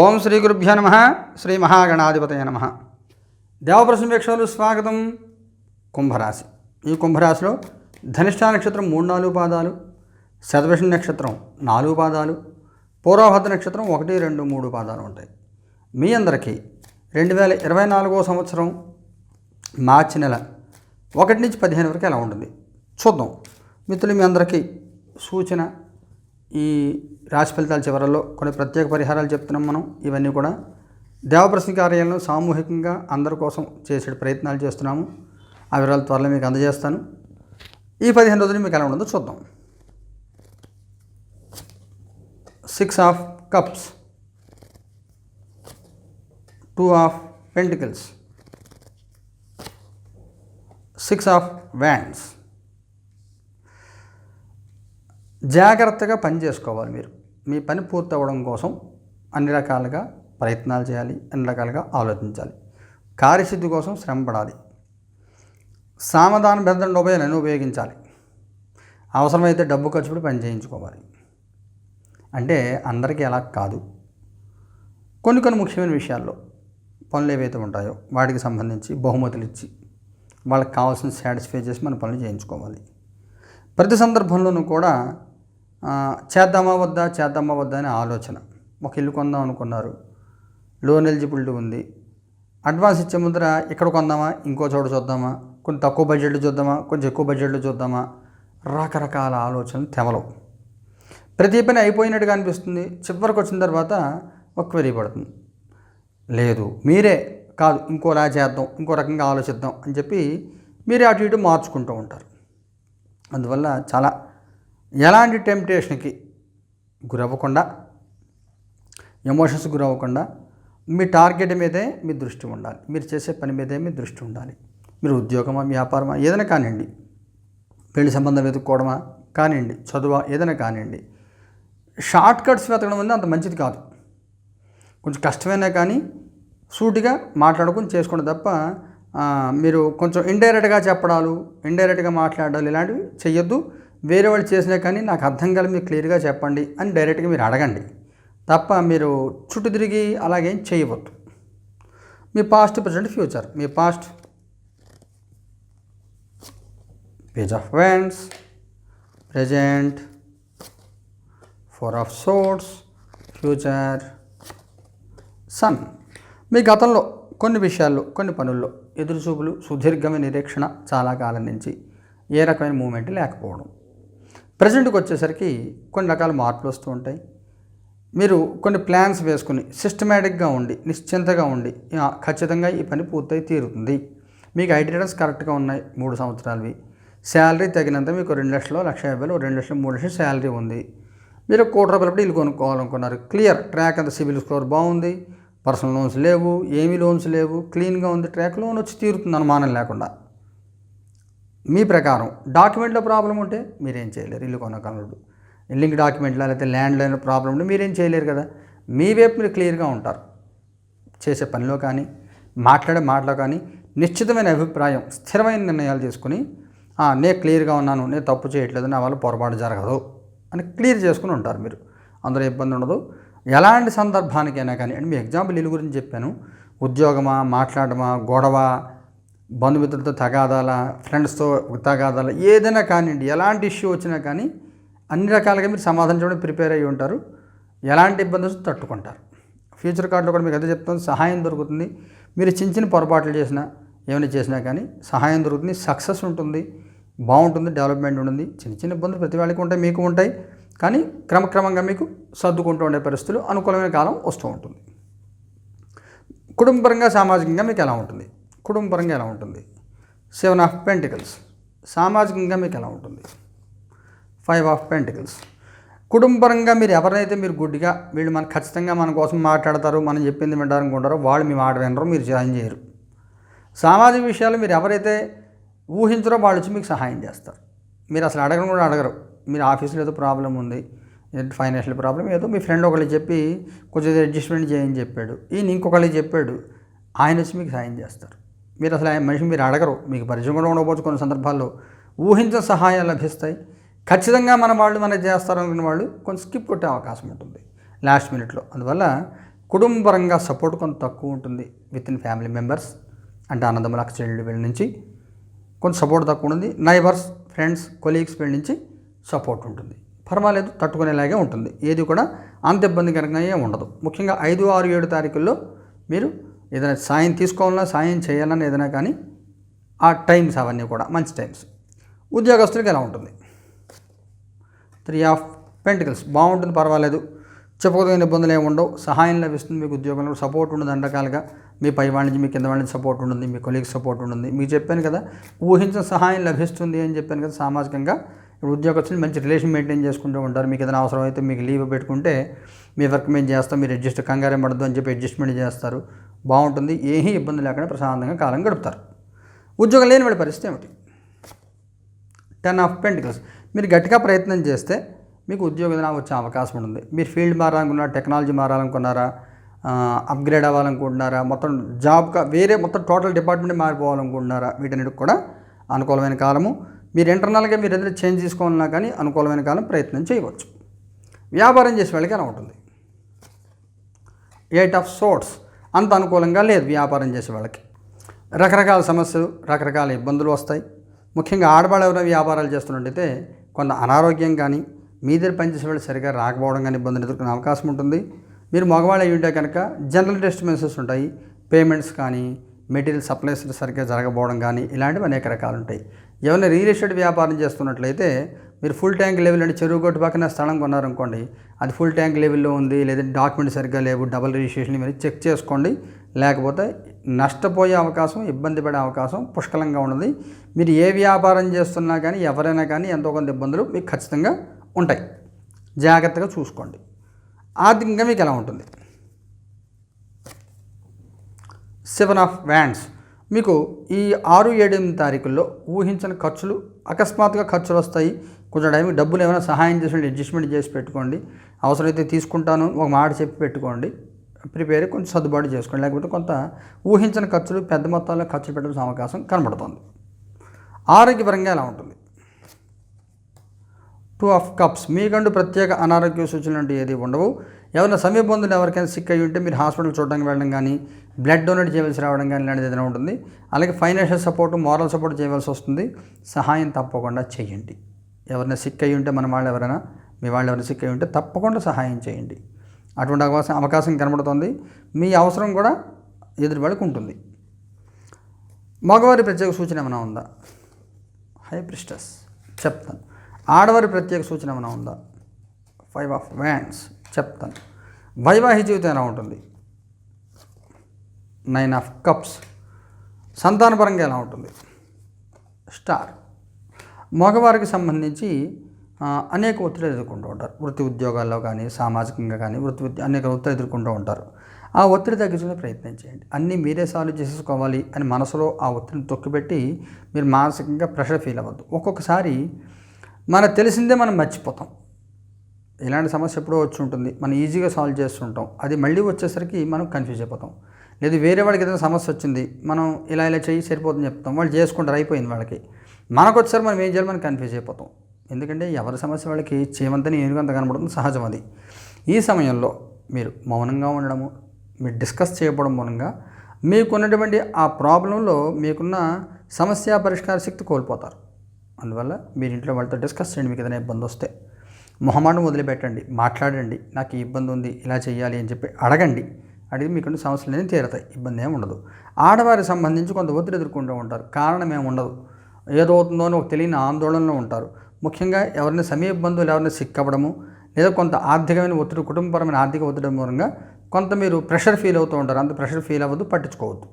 ఓం శ్రీ గురుభ్యో నమ శ్రీ మహాగణాధిపతయ నమ. దేవప్రసం స్వాగతం కుంభరాశి. ఈ కుంభరాశిలో ధనిష్ఠా నక్షత్రం మూడు నాలుగు పాదాలు శతభిష నక్షత్రం నాలుగు పాదాలు పూర్వభద్ర నక్షత్రం ఒకటి రెండు మూడు పాదాలు ఉంటాయి. మీ అందరికీ రెండు వేల ఇరవై నాలుగో సంవత్సరం మార్చి నెల ఒకటి నుంచి పదిహేను వరకు ఎలా ఉంటుంది? చూద్దాం. మిత్రులు మీ అందరికీ సూచన ఈ రాశి ఫలితాల చివరలో కొన్ని ప్రత్యేక పరిహారాలు చెప్తున్నాం మనం. ఇవన్నీ కూడా దేవప్రశ్న కార్యాలను సామూహికంగా అందరి కోసం చేసే ప్రయత్నాలు చేస్తున్నాము. ఆ వివరాలు త్వరలో మీకు అందజేస్తాను. ఈ పదిహేను రోజులు మీకు ఎలా ఉంటుందో చూద్దాం. Six of cups two of pentacles six of wands జాగ్రత్తగా పని చేసుకోవాలి మీరు. మీ పని పూర్తవ్వడం కోసం అన్ని రకాలుగా ప్రయత్నాలు చేయాలి అన్ని రకాలుగా ఆలోచించాలి. కార్యసిద్ధి కోసం శ్రమ పడాలి. సామధాన బెదండ ఉభయాలను ఉపయోగించాలి. అవసరమైతే డబ్బు ఖర్చు పెట్టి పని చేయించుకోవాలి. అంటే అందరికీ అలా కాదు. కొన్ని కొన్ని ముఖ్యమైన విషయాల్లో పనులు ఏవైతే ఉంటాయో వాటికి సంబంధించి బహుమతులు ఇచ్చి వాళ్ళకి కావాల్సిన సాటిస్ఫై చేసి మన పనులు చేయించుకోవాలి. ప్రతి సందర్భంలోనూ కూడా చేద్దామా వద్దా చేద్దామా వద్దా అనే ఆలోచన. ఒక ఇల్లు కొందాం అనుకున్నారు. లోన్ ఎలిజిబిలిటీ ఉంది. అడ్వాన్స్ ఇచ్చే ముందర ఇక్కడ కొందామా ఇంకో చోట చూద్దామా కొంచెం తక్కువ బడ్జెట్లో చూద్దామా కొంచెం ఎక్కువ బడ్జెట్లో చూద్దామా రకరకాల ఆలోచనలు తెమలవు. ప్రతి పని అయిపోయినట్టుగా అనిపిస్తుంది. చివరికి వచ్చిన తర్వాత ఒక క్వరీ పడుతుంది. లేదు మీరే కాదు ఇంకోలా చేద్దాం ఇంకో రకంగా ఆలోచిద్దాం అని చెప్పి మీరే అటు ఇటు మార్చుకుంటూ ఉంటారు. అందువల్ల చాలా ఎలాంటి టెంప్టేషన్కి గురవ్వకుండా ఎమోషన్స్ గురవ్వకుండా మీ టార్గెట్ మీదే మీ దృష్టి ఉండాలి. మీరు చేసే పని మీదే మీ దృష్టి ఉండాలి. మీరు ఉద్యోగమా వ్యాపారమా ఏదైనా కానివ్వండి. పెళ్ళి సంబంధం వెతుక్కోవడమా కానివ్వండి. చదువా ఏదైనా కానివ్వండి. షార్ట్ కట్స్ వెతకడం అనేది అంత మంచిది కాదు. కొంచెం కష్టమైనా కానీ సూటిగా మాట్లాడుకుని చేసుకోండి తప్ప మీరు కొంచెం ఇండైరెక్ట్గా చెప్పడాలు ఇండైరెక్ట్గా మాట్లాడాలి ఇలాంటివి చెయ్యొద్దు. వేరే వాళ్ళు చేసినా కానీ నాకు అర్థం కాదు మీరు క్లియర్గా చెప్పండి అని డైరెక్ట్గా మీరు అడగండి. తప్ప మీరు చుట్టూ తిరిగి అలాగేం చేయవద్దు. మీ past present future. Me past. Page of wands present four of swords. Future. Sun. మీ గతంలో కొన్ని విషయాల్లో కొన్ని పనుల్లో ఎదురుచూపులు సుదీర్ఘమైన నిరీక్షణ చాలా కాలం నుంచి ఏ రకమైన మూమెంట్ లేకపోవడం. ప్రజెంట్కి వచ్చేసరికి కొన్ని రకాల మార్పులు వస్తూ ఉంటాయి. మీరు కొన్ని ప్లాన్స్ వేసుకుని సిస్టమేటిక్గా ఉండి నిశ్చింతగా ఉండి ఖచ్చితంగా ఈ పని పూర్తయి తీరుతుంది. మీకు ఐటీ రిటర్న్స్ కరెక్ట్గా ఉన్నాయి మూడు సంవత్సరాలవి. శాలరీ తగినంత మీకు రెండు లక్షలు లక్ష యాభై వేలు రెండు లక్షలు మూడు లక్షలు శాలరీ ఉంది. మీరు కోటి రూపాయల పెట్టి ఇల్లు కొనుక్కోవాలనుకున్నారు. క్లియర్ ట్రాక్ అంత సివిల్ స్కోర్ బాగుంది. పర్సనల్ లోన్స్ లేవు ఏమీ లోన్స్ లేవు. క్లీన్గా ఉంది. ట్రాక్ లోన్ వచ్చి తీరుతుంది అనుమానం లేకుండా. మీ ప్రకారం డాక్యుమెంట్లో ప్రాబ్లం ఉంటే మీరేం చేయలేరు ఇల్లు కొనగలరు లింక్ డాక్యుమెంట్లో లేకపోతే ల్యాండ్ లైన్ ప్రాబ్లం ఉంటే మీరేం చేయలేరు కదా. మీ వైపు మీరు క్లియర్గా ఉంటారు. చేసే పనిలో కానీ మాట్లాడే మాటలో కానీ నిశ్చితమైన అభిప్రాయం స్థిరమైన నిర్ణయాలు తీసుకుని నేను క్లియర్గా ఉన్నాను నేను తప్పు చేయట్లేదు నా వల్ల పొరపాటు జరగదు అని క్లియర్ చేసుకుని ఉంటారు మీరు. అందులో ఇబ్బంది ఉండదు. ఎలాంటి సందర్భానికైనా కానీ అంటే మీ ఎగ్జాంపుల్ ఇల్లు గురించి చెప్పాను. ఉద్యోగమా మాట్లాడమా గొడవ బంధుమిత్రులతో తగాదాల ఫ్రెండ్స్తో తగాదాల ఏదైనా కానివ్వండి ఎలాంటి ఇష్యూ వచ్చినా కానీ అన్ని రకాలుగా మీరు సమాధానం చేయడం ప్రిపేర్ అయ్యి ఉంటారు. ఎలాంటి ఇబ్బంది వస్తే తట్టుకుంటారు. ఫ్యూచర్ కార్డులో కూడా మీకు అదే చెప్తాను సహాయం దొరుకుతుంది. మీరు చిన్న చిన్న పొరపాట్లు చేసినా ఏమైనా చేసినా కానీ సహాయం దొరుకుతుంది సక్సెస్ ఉంటుంది బాగుంటుంది డెవలప్మెంట్ ఉంటుంది. చిన్న చిన్న ఇబ్బందులు ప్రతి వాళ్ళకి ఉంటాయి మీకు ఉంటాయి. కానీ క్రమక్రమంగా మీకు సర్దుకుంటూ ఉండే పరిస్థితులు అనుకూలమైన కాలం వస్తూ ఉంటుంది. కుటుంబపరంగా సామాజికంగా మీకు ఎలా ఉంటుంది? కుటుంబపరంగా ఎలా ఉంటుంది? Seven of pentacles. సామాజికంగా మీకు ఎలా ఉంటుంది? Five of pentacles. కుటుంబపరంగా మీరు ఎవరైతే మీరు గుడ్డిగా వీళ్ళు మన ఖచ్చితంగా మన కోసం మాట్లాడతారు మనం చెప్పింది వింటారనుకుంటారో వాళ్ళు మీ మాట వినరు మీరు జాయిన్ చేయరు. సామాజిక విషయాలు మీరు ఎవరైతే ఊహించరో వాళ్ళు వచ్చి మీకు సహాయం చేస్తారు. మీరు అసలు అడగడం కూడా అడగరు. మీరు ఆఫీస్లో ఏదో ప్రాబ్లం ఉంది ఫైనాన్షియల్ ప్రాబ్లం ఏదో మీ ఫ్రెండ్ ఒకళ్ళు చెప్పి కొంచెం అడ్జస్ట్మెంట్ చేయని చెప్పాడు. ఈయన ఇంకొకళ్ళు చెప్పాడు ఆయన వచ్చి మీకు సహాయం చేస్తారు. మీరు అసలు ఆయన మనిషి మీరు అడగరు. మీకు పరిచయం కూడా ఉండకపోవచ్చు కొన్ని సందర్భాల్లో. ఊహించిన సహాయాలు లభిస్తాయి. ఖచ్చితంగా మన వాళ్ళు మనకి చేస్తారనుకున్న వాళ్ళు కొంచెం స్కిప్ కొట్టే అవకాశం ఉంటుంది. లాస్ట్ మినిట్లో. అందువల్ల కుటుంబపరంగా సపోర్ట్ కొంత తక్కువ ఉంటుంది. విత్ ఇన్ ఫ్యామిలీ మెంబర్స్ అంటే అన్నదమ్ముల చెల్లెళ్ళు వీళ్ళ నుంచి కొంచెం సపోర్ట్ తక్కువ ఉంటుంది. నైబర్స్ ఫ్రెండ్స్ కొలీగ్స్ వీళ్ళ నుంచి సపోర్ట్ ఉంటుంది. పర్వాలేదు తట్టుకునేలాగే ఉంటుంది. ఏది కూడా అంత ఇబ్బందికరంగా ఉండదు. ముఖ్యంగా ఐదు ఆరు ఏడు తారీఖుల్లో మీరు ఏదైనా సాయం తీసుకోవాలన్నా సాయం చేయాలన్నా ఏదైనా కానీ ఆ టైమ్స్ అవన్నీ కూడా మంచి టైమ్స్. ఉద్యోగస్తులకు ఎలా ఉంటుంది? త్రీ ఆఫ్ పెంటికల్స్ బాగుంటుంది పర్వాలేదు. చెప్పుకోదగిన ఇబ్బందులు ఏమి ఉండవు. సహాయం లభిస్తుంది మీకు ఉద్యోగంలో సపోర్ట్ ఉండదు అన్ని రకాలుగా. మీ పై వాళ్ళ నుంచి మీ కింద వాళ్ళ నుంచి సపోర్ట్ ఉంటుంది మీ కొలీగ్ సపోర్ట్ ఉంటుంది. మీకు చెప్పాను కదా ఊహించిన సహాయం లభిస్తుంది అని చెప్పాను కదా సామాజికంగా. ఇప్పుడు ఉద్యోగస్తులు మంచి రిలేషన్ మెయింటైన్ చేసుకుంటూ ఉంటారు. మీకు ఏదైనా అవసరం అయితే మీకు లీవ్ పెట్టుకుంటే మీ వర్క్ మేము చేస్తాం మీరు అడ్జస్ట్ కంగారే పడద్దు అని చెప్పి అడ్జస్ట్మెంట్ చేస్తారు. బాగుంటుంది ఏమీ ఇబ్బంది లేకుండా ప్రశాంతంగా కాలం గడుపుతారు. ఉద్యోగం లేని వాళ్ళ పరిస్థితి ఏమిటి? టెన్ ఆఫ్ పెంటికల్స్ మీరు గట్టిగా ప్రయత్నం చేస్తే మీకు ఉద్యోగం వచ్చే అవకాశం ఉంటుంది. మీరు ఫీల్డ్ మారాలనుకున్నారా టెక్నాలజీ మారాలనుకున్నారా అప్గ్రేడ్ అవ్వాలనుకుంటున్నారా మొత్తం జాబ్గా వేరే మొత్తం టోటల్ డిపార్ట్మెంట్ మారిపోవాలనుకుంటున్నారా వీటన్నిటికి కూడా అనుకూలమైన కాలము. మీరు ఇంటర్నల్గా మీరు ఏదైనా చేంజ్ తీసుకోవాలన్నా కానీ అనుకూలమైన కాలం ప్రయత్నం చేయవచ్చు. వ్యాపారం చేసే వాళ్ళకి ఎలా ఉంటుంది. ఎయిట్ ఆఫ్ సోర్ట్స్ అంత అనుకూలంగా లేదు వ్యాపారం చేసే వాళ్ళకి. రకరకాల సమస్యలు రకరకాల ఇబ్బందులు వస్తాయి. ముఖ్యంగా ఆడవాళ్ళు ఎవరైనా వ్యాపారాలు చేస్తున్నట్టయితే కొంత అనారోగ్యం కానీ మీ దగ్గర పనిచేసే వాళ్ళు సరిగా రాకపోవడం కానీ ఇబ్బందులు ఎదుర్కొనే అవకాశం ఉంటుంది. మీరు మగవాళ్ళు అయి ఉంటే కనుక జనరల్ డిస్టర్బెన్సెస్ ఉంటాయి. పేమెంట్స్ కానీ మెటీరియల్ సప్లైస్ సరిగ్గా జరగకపోవడం కానీ ఇలాంటివి అనేక రకాలు ఉంటాయి. ఎవరైనా రియల్ ఎస్టేట్ వ్యాపారం చేస్తున్నట్లయితే మీరు ఫుల్ ట్యాంక్ లెవెల్ అంటే చెరువు గట్టు పక్కన స్థలం కొన్నారనుకోండి అది ఫుల్ ట్యాంక్ లెవెల్లో ఉంది లేదంటే డాక్యుమెంట్ సరిగ్గా లేవు డబుల్ రిజిస్ట్రేషన్ మీరు చెక్ చేసుకోండి. లేకపోతే నష్టపోయే అవకాశం ఇబ్బంది పడే అవకాశం పుష్కలంగా ఉన్నది. మీరు ఏ వ్యాపారం చేస్తున్నా కానీ ఎవరైనా కానీ ఎంతో కొంత ఇబ్బందులు మీకు ఖచ్చితంగా ఉంటాయి. జాగ్రత్తగా చూసుకోండి. ఆర్థికంగా మీకు ఎలా ఉంటుంది? సెవెన్ ఆఫ్ వ్యాండ్స్ మీకు ఈ ఆరు ఏడు ఎనిమిది తారీఖుల్లో ఊహించిన ఖర్చులు అకస్మాత్తుగా ఖర్చులు వస్తాయి కొంచెం టైంకి డబ్బులు ఏమైనా సహాయం చేసి అడ్జస్ట్మెంట్ చేసి పెట్టుకోండి. అవసరమైతే తీసుకుంటాను ఒక మాట చెప్పి పెట్టుకోండి. ప్రిపేర్ కొంచెం సర్దుబాటు చేసుకోండి. లేకపోతే కొంత ఊహించిన ఖర్చులు పెద్ద మొత్తాల్లో ఖర్చు పెట్టడం అవకాశం కనబడుతుంది. ఆరోగ్యపరంగా ఎలా ఉంటుంది? టూ ఆఫ్ కప్స్ మీకంటూ ప్రత్యేక అనారోగ్య సూచనలు అంటే ఏది ఉండవు. ఎవరైనా సమీప బంధువులు ఎవరికైనా సిక్ అయ్యి ఉంటే మీరు హాస్పిటల్ చూడడానికి వెళ్ళడం కానీ బ్లడ్ డొనేట్ చేయవలసి రావడం కానీ ఇలాంటిది ఏదైనా ఉంటుంది. అలాగే ఫైనాన్షియల్ సపోర్ట్ మారల్ సపోర్ట్ చేయవలసి వస్తుంది. సహాయం తప్పకుండా చేయండి. ఎవరైనా సిక్ అయ్యి ఉంటే మన వాళ్ళు ఎవరైనా మీ వాళ్ళు ఎవరైనా సిక్ అయ్యి ఉంటే తప్పకుండా సహాయం చేయండి. అటువంటి అవకాశం అవకాశం కనబడుతుంది. మీ అవసరం కూడా ఎదుటి ఉంటుంది. మగవారి ప్రత్యేక సూచన ఏమైనా ఉందా? హై ప్రిస్టస్ చెప్తాను. ఆడవారి ప్రత్యేక సూచన ఏమైనా ఉందా? ఫైవ్ ఆఫ్ వ్యాండ్స్ చెప్తాను. వైవాహిక జీవితం ఎలా ఉంటుంది? Nine of cups. సంతానపరంగా ఎలా ఉంటుంది? స్టార్. మగవారికి సంబంధించి అనేక ఒత్తిడి ఎదుర్కొంటూ ఉంటారు. వృత్తి ఉద్యోగాల్లో కానీ సామాజికంగా కానీ వృత్తి అనేక ఒత్తిడి ఎదుర్కొంటూ ఉంటారు. ఆ ఒత్తిడి తగ్గించుకునే ప్రయత్నం చేయండి. అన్నీ మీరే సాల్వ్ చేసేసుకోవాలి అని మనసులో ఆ ఒత్తిడిని తొక్కిపెట్టి మీరు మానసికంగా ప్రెషర్ ఫీల్ అవ్వద్దు. ఒక్కొక్కసారి మనకు తెలిసిందే మనం మర్చిపోతాం. ఇలాంటి సమస్య ఎప్పుడో వచ్చి ఉంటుంది. మనం ఈజీగా సాల్వ్ చేస్తుంటాం. అది మళ్ళీ వచ్చేసరికి మనం కన్ఫ్యూజ్ అయిపోతాం. లేదు వేరే వాడికి ఏదైనా సమస్య వచ్చింది మనం ఇలా ఇలా చేయి సరిపోతుందని చెప్తాం. వాళ్ళు చేసుకుంటారు అయిపోయింది వాళ్ళకి. మనకు వచ్చేసరికి మనం ఏం చేయాలి? మనం కన్ఫ్యూజ్ అయిపోతాం. ఎందుకంటే ఎవరి సమస్య వాళ్ళకి చేయమంతని ఏనుగంత కనబడుతుంది సహజం అది. ఈ సమయంలో మీరు మౌనంగా ఉండడము మీరు డిస్కస్ చేయకపోవడం మూలంగా మీకున్నటువంటి ఆ ప్రాబ్లంలో మీకున్న సమస్య పరిష్కార శక్తి కోల్పోతారు. అందువల్ల మీరు ఇంట్లో వాళ్ళతో డిస్కస్ చేయండి మీకు ఏదైనా ఇబ్బంది వస్తే. మొహమాటం వదిలిపెట్టండి మాట్లాడండి నాకు ఈ ఇబ్బంది ఉంది ఇలా చేయాలి అని చెప్పి అడగండి. అడిగి మీకు సమస్యలు అనేది తీరతాయి ఇబ్బంది ఏమి ఉండదు. ఆడవారికి సంబంధించి కొంత ఒత్తిడి ఎదుర్కొంటూ ఉంటారు కారణం ఏమి ఉండదు. అని ఒక తెలియని ఆందోళనలో ఉంటారు. ముఖ్యంగా ఎవరిని సమీప బంధువులు ఎవరిని సిక్ అవ్వడము లేదా కొంత ఆర్థికమైన ఒత్తిడి కుటుంబపరమైన ఆర్థిక ఒత్తిడి మూలంగా కొంత మీరు ప్రెషర్ ఫీల్ అవుతూ ఉంటారు. అంత ప్రెషర్ ఫీల్ అవ్వద్దు పట్టించుకోవద్దు.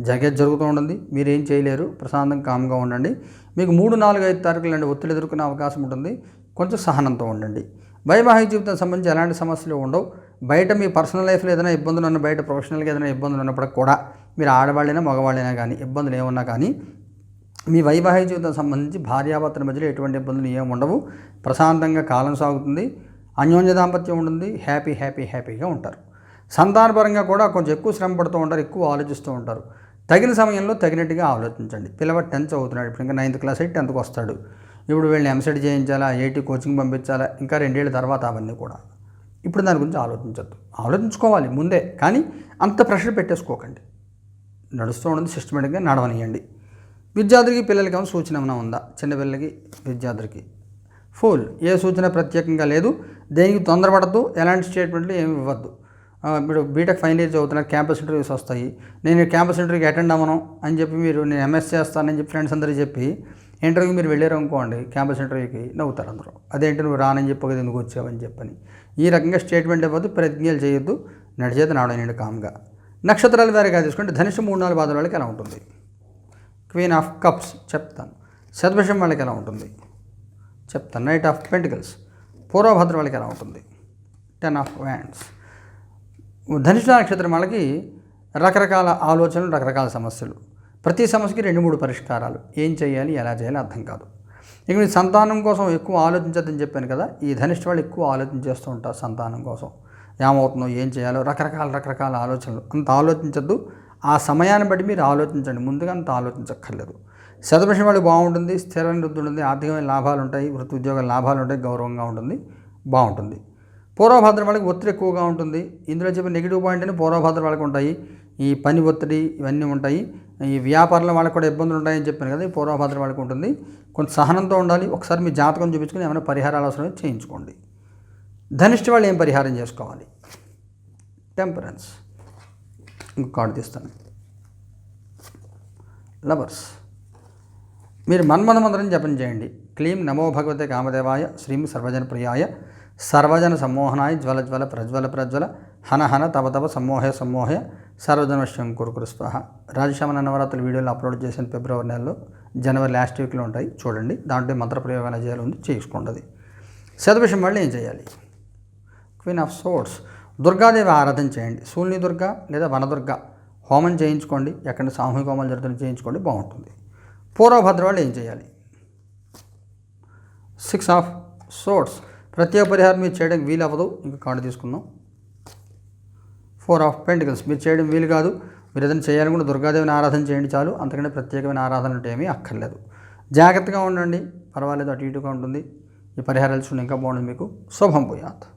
జగత్ జరుగుతూ ఉంటుంది మీరేం చేయలేరు ప్రశాంతంగా కామ్గా ఉండండి. మీకు మూడు నాలుగు ఐదు తారీఖులు అండి ఒత్తిడి ఎదుర్కొనే అవకాశం ఉంటుంది. కొంచెం సహనంతో ఉండండి. వైవాహిక జీవితం సంబంధించి ఎలాంటి సమస్యలు ఉండవు. బయట మీ పర్సనల్ లైఫ్లో ఏదైనా ఇబ్బందులు ఉన్న బయట ప్రొఫెషనల్గా ఏదైనా ఇబ్బందులు ఉన్నప్పుడు కూడా మీరు ఆడవాళ్ళైనా మగవాళ్ళైనా కానీ ఇబ్బందులు ఏమున్నా కానీ మీ వైవాహిక జీవితం సంబంధించి భార్యాభర్తల మధ్యలో ఎటువంటి ఇబ్బందులు ఏమి ఉండవు. ప్రశాంతంగా కాలం సాగుతుంది. అన్యోన్య దాంపత్యం ఉంటుంది. హ్యాపీ హ్యాపీ హ్యాపీగా ఉంటారు. సంతానపరంగా కూడా కొంచెం ఎక్కువ శ్రమ పడుతూ ఉంటారు ఎక్కువ ఆలోచిస్తూ ఉంటారు. తగిన సమయంలో తగినట్టుగా ఆలోచించండి. పిల్లవాడు టెన్త్ చదువుతున్నాడు. ఇప్పుడు ఇంకా నైన్త్ క్లాస్ అయితే టెన్త్కి వస్తాడు. ఇప్పుడు వీళ్ళని ఎంసెట్ చేయించాలా ఐఐటి కోచింగ్ పంపించాలా ఇంకా రెండేళ్ళ తర్వాత అవన్నీ కూడా. ఇప్పుడు దాని గురించి ఆలోచించద్దు. ఆలోచించుకోవాలి ముందే కానీ అంత ప్రెషర్ పెట్టేసుకోకండి. నడుస్తూ ఉండదు సిస్టమేటిక్గా నడవనియండి విద్యార్థికి పిల్లలకి ఏమైనా సూచన ఏమైనా ఉందా? చిన్నపిల్లలకి విద్యార్థికి ఫుల్ ఏ సూచన ప్రత్యేకంగా లేదు. దేనికి తొందరపడద్దు ఎలాంటి స్టేట్మెంట్లు ఏమి ఇవ్వద్దు. మీరు బీటెక్ ఫైనల్ ఇయర్ చదువుతున్నారు క్యాంపస్ ఇంటర్వ్యూస్ వస్తాయి. నేను క్యాంపస్ ఇంటర్వ్యూకి అటెండ్ అవ్వను అని చెప్పి మీరు నేను ఎంఎస్ చేస్తానని చెప్పి ఫ్రెండ్స్ అందరికీ చెప్పి ఇంటర్వ్యూకి మీరు వెళ్ళారు అనుకోండి క్యాంపస్ ఇంటర్వ్యూకి నవ్వుతారు అందరూ. అదేంటి నువ్వు రానని చెప్పి కదా ఎందుకు వచ్చావని చెప్పని. ఈ రకంగా స్టేట్మెంట్ ఇవ్వద్దు ప్రతిజ్ఞలు చేయొద్దు నడిచేత నాడనండి కామ్గా. నక్షత్రాల వారిగా తీసుకుంటే ధనుషు మూడు నాలుగు బాధల వాళ్ళకి ఎలా ఉంటుంది? క్వీన్ ఆఫ్ కప్స్ చెప్తాను. శతభిషం వాళ్ళకి ఎలా ఉంటుంది? చెప్తాను. Knight of pentacles. పూర్వభద్ర వాళ్ళకి ఎలా ఉంటుంది? Ten of wands. ధనుషు నక్షత్రం వాళ్ళకి రకరకాల ఆలోచనలు రకరకాల సమస్యలు. ప్రతి సమస్యకి రెండు మూడు పరిష్కారాలు. ఏం చేయాలి ఎలా చేయాలి అర్థం కాదు. ఇక మీ సంతానం కోసం ఎక్కువ ఆలోచించద్దని చెప్పాను కదా ఈ ధనిష్ట వాళ్ళు ఎక్కువ ఆలోచించేస్తూ ఉంటారు సంతానం కోసం. ఏమవుతుందో ఏం చేయాలో రకరకాల రకరకాల ఆలోచనలు. అంత ఆలోచించద్దు. ఆ సమయాన్ని బట్టి మీరు ఆలోచించండి. ముందుగా అంత ఆలోచించక్కర్లేదు. శతపక్షం వాళ్ళు బాగుంటుంది స్థిరమైన వృద్ధి ఉంటుంది ఆర్థికమైన లాభాలు ఉంటాయి వృత్తి ఉద్యోగాల లాభాలు ఉంటాయి గౌరవంగా ఉంటుంది బాగుంటుంది. పూర్వభద్రం వాళ్ళకి ఒత్తిడి ఎక్కువగా ఉంటుంది. ఇందులో చెప్పిన నెగిటివ్ పాయింట్ అని పూర్వభద్రం వాళ్ళకి ఉంటాయి. ఈ పని ఒత్తిడి ఇవన్నీ ఉంటాయి. ఈ వ్యాపారంలో వాళ్ళకి కూడా ఇబ్బందులు ఉంటాయని చెప్పాను కదా ఈ పూర్వభద్ర వాళ్ళకి ఉంటుంది. కొంత సహనంతో ఉండాలి. ఒకసారి మీ జాతకం చూపించుకుని ఏమైనా పరిహారాలు అవసరం చేయించుకోండి. ధనిష్ట వాళ్ళు ఏం పరిహారం చేసుకోవాలి? టెంపరెన్స్. ఇంకొక కార్డు తీస్తాను. లవర్స్. మీరు మన్మథ మంత్రం జపం చేయండి. క్లీం నమో భగవతే కామదేవాయ శ్రీం సర్వజన ప్రియాయ సర్వజన సమ్మోహనాయ జ్వల జ్వల ప్రజ్వల ప్రజ్వల హన హన తవ తవ సమ్మోహయ సమ్మోహే సర్వజనవశ్యం కురుకురు స్వాహ రాజశ్యామన నవరాత్రుల వీడియోలు అప్లోడ్ చేసిన ఫిబ్రవరి నెలలో జనవరి లాస్ట్ వీక్లో ఉంటాయి. చూడండి. దాంట్లో మంత్ర చేయాలి ఉంది. చేసుకోండి అది శతభిషం వాళ్ళు ఏం చేయాలి? క్వీన్ ఆఫ్ సోర్స్ దుర్గాదేవి ఆరాధన చేయండి. సూల్ని దుర్గ లేదా వనదుర్గ హోమం చేయించుకోండి. ఎక్కడ సామూహిక హోమాలు జరుగుతున్న చేయించుకోండి. బాగుంటుంది. పూర్వభద్ర వాళ్ళు ఏం చేయాలి? సిక్స్ ఆఫ్ సోర్స్ ప్రత్యేక పరిహారం మీరు చేయడానికి వీలు అవ్వదు ఇంకా కార్డు తీసుకుందాం. Four of pentacles. మీరు చేయడం వీలు కాదు. మీరు ఏదైనా చేయాలనుకుంటే దుర్గాదేవిని ఆరాధన చేయండి చాలు. అంతకంటే ప్రత్యేకమైన ఆరాధన అంటే ఏమీ అక్కర్లేదు. జాగ్రత్తగా ఉండండి. పర్వాలేదు అటు ఇటుగా ఉంటుంది. ఈ పరిహారాలు చూడండి. ఇంకా బాగుంటుంది మీకు. శుభం పోయాత్